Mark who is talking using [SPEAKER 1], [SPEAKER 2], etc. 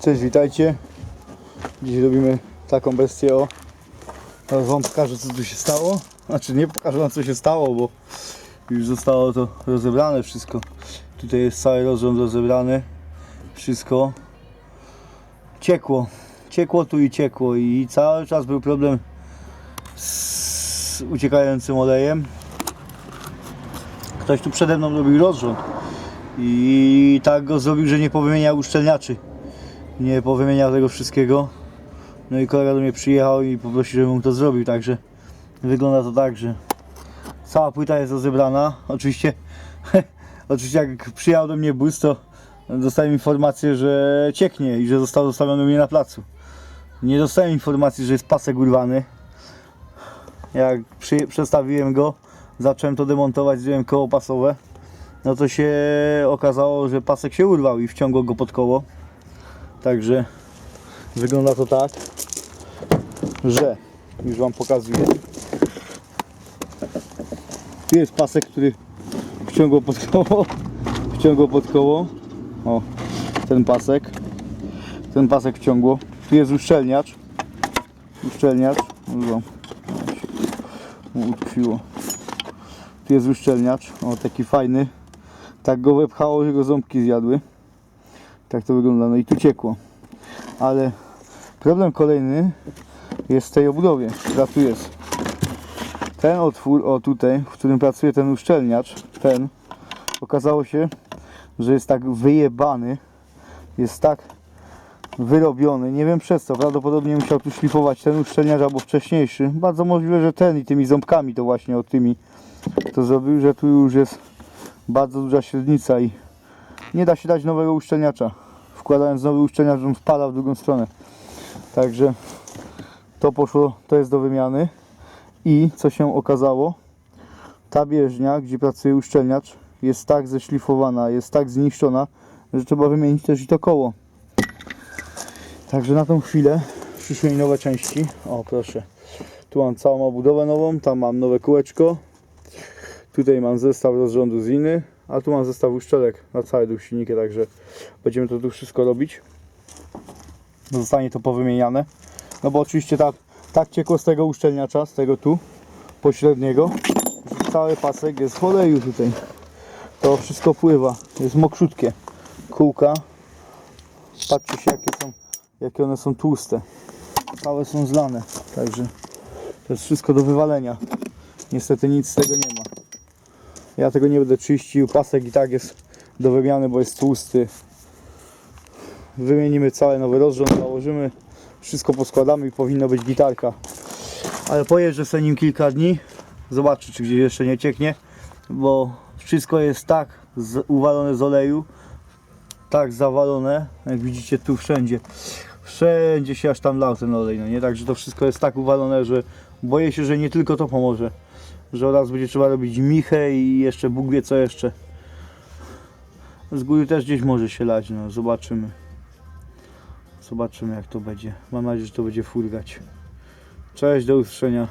[SPEAKER 1] Cześć, witajcie. Dziś robimy taką bestię o. Teraz wam pokażę co tu się stało. Znaczy nie pokażę co się stało, bo już zostało to rozebrane wszystko. Tutaj jest cały rozrząd rozebrany. Wszystko ciekło. Ciekło tu i ciekło i cały czas był problem z uciekającym olejem. Ktoś tu przede mną robił rozrząd i tak go zrobił, że nie powymieniał uszczelniaczy nie powymieniał tego wszystkiego. No i kolega do mnie przyjechał i poprosił, żebym to zrobił, także wygląda to tak, że cała płyta jest rozebrana. Oczywiście, oczywiście jak przyjechał do mnie bus, to dostałem informację, że cieknie i że został zostawiony mnie na placu. Nie dostałem informacji, że jest pasek urwany. Jak przy, przestawiłem go, zacząłem to demontować, zdjąłem koło pasowe. No to się okazało, że pasek się urwał i wciągło go pod koło. Także wygląda to tak, że już Wam pokazuję. Tu jest pasek, który wciągło pod koło. Wciągło pod koło. O, ten pasek. Ten pasek wciągło. Tu jest uszczelniacz. Uszczelniacz. No, utkwiło. Tu jest uszczelniacz. O, taki fajny. Tak go wepchało, że go ząbki zjadły. Tak to wygląda. No i tu ciekło. Ale problem kolejny jest w tej obudowie, która tu jest. Ten otwór, o tutaj, w którym pracuje ten uszczelniacz, ten, okazało się, że jest tak wyjebany, jest tak wyrobiony, nie wiem przez co, prawdopodobnie musiał tu szlifować ten uszczelniacz albo wcześniejszy. Bardzo możliwe, że ten i tymi ząbkami to właśnie od tymi to zrobił, że tu już jest bardzo duża średnica i nie da się dać nowego uszczelniacza. Wkładając nowy uszczelniacz, on spada w drugą stronę. Także to poszło, to jest do wymiany. I co się okazało, ta bieżnia, gdzie pracuje uszczelniacz, jest tak zeszlifowana, jest tak zniszczona, że trzeba wymienić też i to koło. Także na tą chwilę przyszły mi nowe części. O proszę, tu mam całą obudowę nową, tam mam nowe kółeczko, Tutaj mam zestaw rozrządu z liny, a tu mam zestaw uszczelek na cały dół silnika, także będziemy to tu wszystko robić. Zostanie to powymieniane. No bo oczywiście tak, tak ciekło z tego uszczelniacza, z tego tu, pośredniego, że cały pasek jest w oleju tutaj. To wszystko pływa, jest mokrzutkie. Kółka, patrzcie się jakie są, jakie one są tłuste. Całe są zlane, także to jest wszystko do wywalenia. Niestety nic z tego nie ma. Ja tego nie będę czyścił. Pasek i tak jest do wymiany, bo jest tłusty. Wymienimy cały nowy rozrząd, założymy, wszystko poskładamy i powinno być gitarka. Ale pojeżdżę sobie nim kilka dni. Zobaczę, czy gdzieś jeszcze nie cieknie, bo wszystko jest tak z, uwalone z oleju, tak zawalone, jak widzicie tu wszędzie. Wszędzie się aż tam lał ten olej, no nie? Także to wszystko jest tak uwalone, że boję się, że nie tylko to pomoże że oraz będzie trzeba robić michę i jeszcze Bóg wie co jeszcze. Z góry też gdzieś może się lać, no zobaczymy. Zobaczymy jak to będzie. Mam nadzieję, że to będzie furgać. Cześć, do usłyszenia.